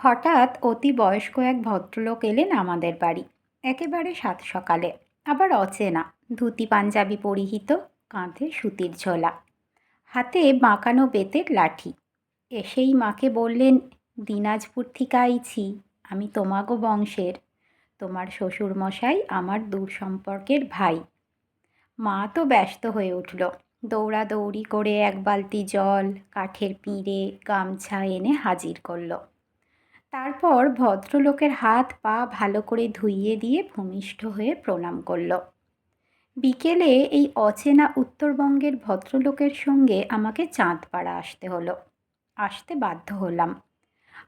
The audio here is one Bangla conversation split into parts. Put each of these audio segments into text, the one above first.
হঠাৎ অতি বয়স্ক এক ভদ্রলোক এলেন আমাদের বাড়ি। একেবারে সাত সকালে। আবার অচেনা, ধুতি পাঞ্জাবি পরিহিত, কাঁধে সুতির ঝোলা, হাতে বাঁকানো বেতের লাঠি। এসেই মাকে বললেন, দিনাজপুর থেকে আইছি, আমি তোমাগো বংশের। তোমার শ্বশুরমশাই আমার দূর সম্পর্কের ভাই। মা তো ব্যস্ত হয়ে উঠল। দৌড়াদৌড়ি করে এক বালতি জল, কাঠের পিঁড়ে, গামছা এনে হাজির করল। তারপর ভদ্রলোকের হাত পা ভালো করে ধুইয়ে দিয়ে ভূমিষ্ঠ হয়ে প্রণাম করল। বিকেলে এই অচেনা উত্তরবঙ্গের ভদ্রলোকের সঙ্গে আমাকে চাঁদপাড়া আসতে হলো। আসতে বাধ্য হলাম।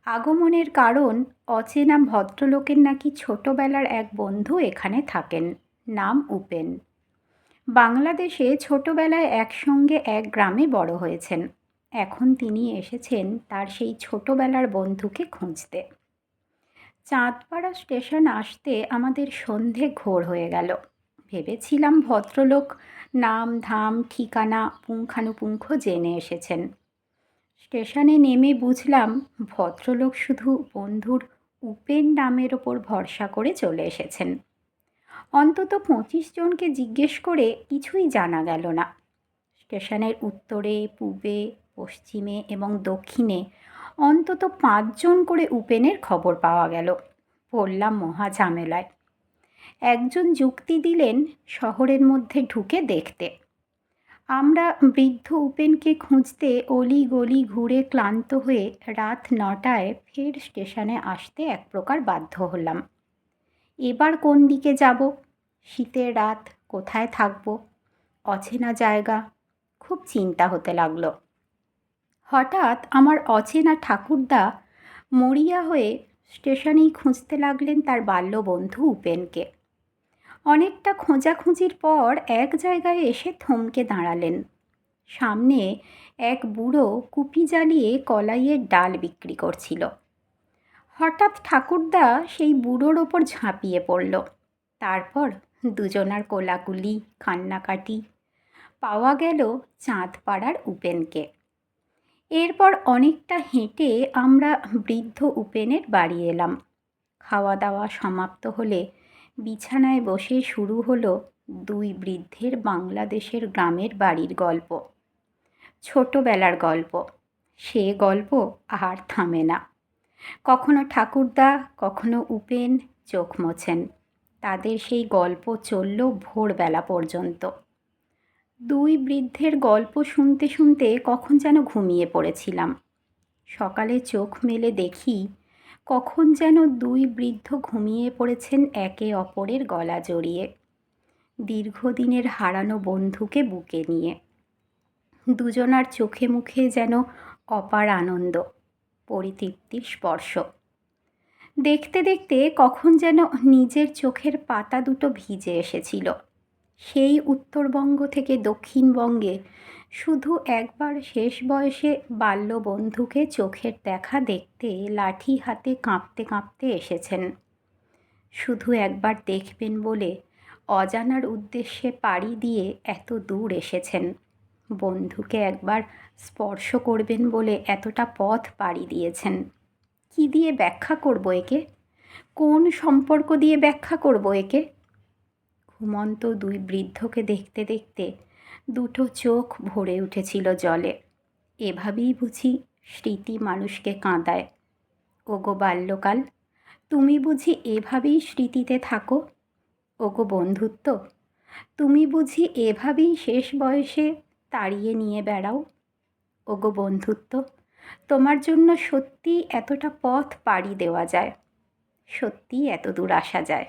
আগমনের কারণ অচেনা ভদ্রলোকের নাকি ছোটবেলার এক বন্ধু এখানে থাকেন, নাম উপেন। বাংলাদেশে ছোটবেলায় একসঙ্গে এক গ্রামে বড় হয়েছেন। এখন তিনি এসেছেন তার সেই ছোটবেলার বন্ধুকে খুঁজতে। চাঁদপাড়া স্টেশন আসতে আমাদের সন্ধে ঘোর হয়ে গেল। ভেবেছিলাম ভদ্রলোক নাম, ধাম, ঠিকানা, পুঙ্খানুপুঙ্খ জেনে এসেছেন। স্টেশনে নেমে বুঝলাম ভদ্রলোক শুধু বন্ধুর উপেন নামের ওপর ভরসা করে চলে এসেছেন। অন্তত পঁচিশ জনকে জিজ্ঞেস করে কিছুই জানা গেল না। স্টেশনের উত্তরে, পূবে পশ্চিমে এবং দক্ষিণে অন্তত পাঁচজন করে উপেনের খবর পাওয়া গেল। পড়লাম মহা ঝামেলায়। একজন যুক্তি দিলেন শহরের মধ্যে ঢুকে দেখতে। আমরা বৃদ্ধ উপেনকে খুঁজতে অলি গলি ঘুরে ক্লান্ত হয়ে রাত নটায় ফের স্টেশনে আসতে এক প্রকার বাধ্য হলাম। এবার কোন দিকে যাব? শীতের রাত, কোথায় থাকব? অচেনা জায়গা, খুব চিন্তা হতে লাগল। হঠাৎ আমার অচেনা ঠাকুরদা মরিয়া হয়ে স্টেশনেই খুঁজতে লাগলেন তার বাল্যবন্ধু উপেনকে। অনেকটা খোঁজাখুঁজির পর এক জায়গায় এসে থমকে দাঁড়ালেন। সামনে এক বুড়ো কুপি জ্বালিয়ে কলাইয়ের ডাল বিক্রি করছিল। হঠাৎ ঠাকুরদা সেই বুড়োর ওপর ঝাঁপিয়ে পড়ল। তারপর দুজনার কোলাকুলি, কান্নাকাটি পাওয়া গেল চাঁদপাড়ার উপেনকে। এরপর অনেকটা হেঁটে আমরা বৃদ্ধ উপেনের বাড়ি এলাম। খাওয়া দাওয়া সমাপ্ত হলে বিছানায় বসে শুরু হলো দুই বৃদ্ধের বাংলাদেশের গ্রামের বাড়ির গল্প। ছোটোবেলার গল্প। সে গল্প আর থামে না। কখনো ঠাকুরদা, কখনো উপেন চোখ মোছেন। তাদের সেই গল্প চলল ভোরবেলা পর্যন্ত। দুই বৃদ্ধের গল্প শুনতে শুনতে কখন যেন ঘুমিয়ে পড়েছিলাম। সকালে চোখ মেলে দেখি, কখন যেন দুই বৃদ্ধ ঘুমিয়ে পড়েছেন একে অপরের গলা জড়িয়ে। দীর্ঘদিনের হারানো বন্ধুকে বুকে নিয়ে। দুজনার চোখে মুখে যেন অপার আনন্দ পরিতৃপ্তির স্পর্শ। দেখতে দেখতে কখন যেন নিজের চোখের পাতা দুটো ভিজে এসেছিল। সেই উত্তরবঙ্গ থেকে দক্ষিণবঙ্গে শুধু একবার শেষ বয়সে বাল্যবন্ধুকে চোখের দেখা দেখতে লাঠি হাতে কাঁপতে কাঁপতে এসেছেন। শুধু একবার দেখবেন বলে অজানার উদ্দেশ্যে পাড়ি দিয়ে এত দূর এসেছেন। বন্ধুকে একবার স্পর্শ করবেন বলে এতটা পথ পাড়ি দিয়েছেন। কি দিয়ে ব্যাখ্যা করব একে? কোন সম্পর্ক দিয়ে ব্যাখ্যা করব একে? ঘুমন্ত দুই বৃদ্ধকে দেখতে দেখতে দুটো চোখ ভরে উঠেছিল জলে। এভাবেই বুঝি স্মৃতি মানুষকে কাঁদায়। ওগো বাল্যকাল, তুমি বুঝি এভাবেই স্মৃতিতে থাকো? ওগো বন্ধুত্ব, তুমি বুঝি এভাবেই শেষ বয়সে তাড়িয়ে নিয়ে বেড়াও? ওগো বন্ধুত্ব, তোমার জন্য সত্যি এতটা পথ পাড়ি দেওয়া যায়। সত্যি এত দূর আসা যায়।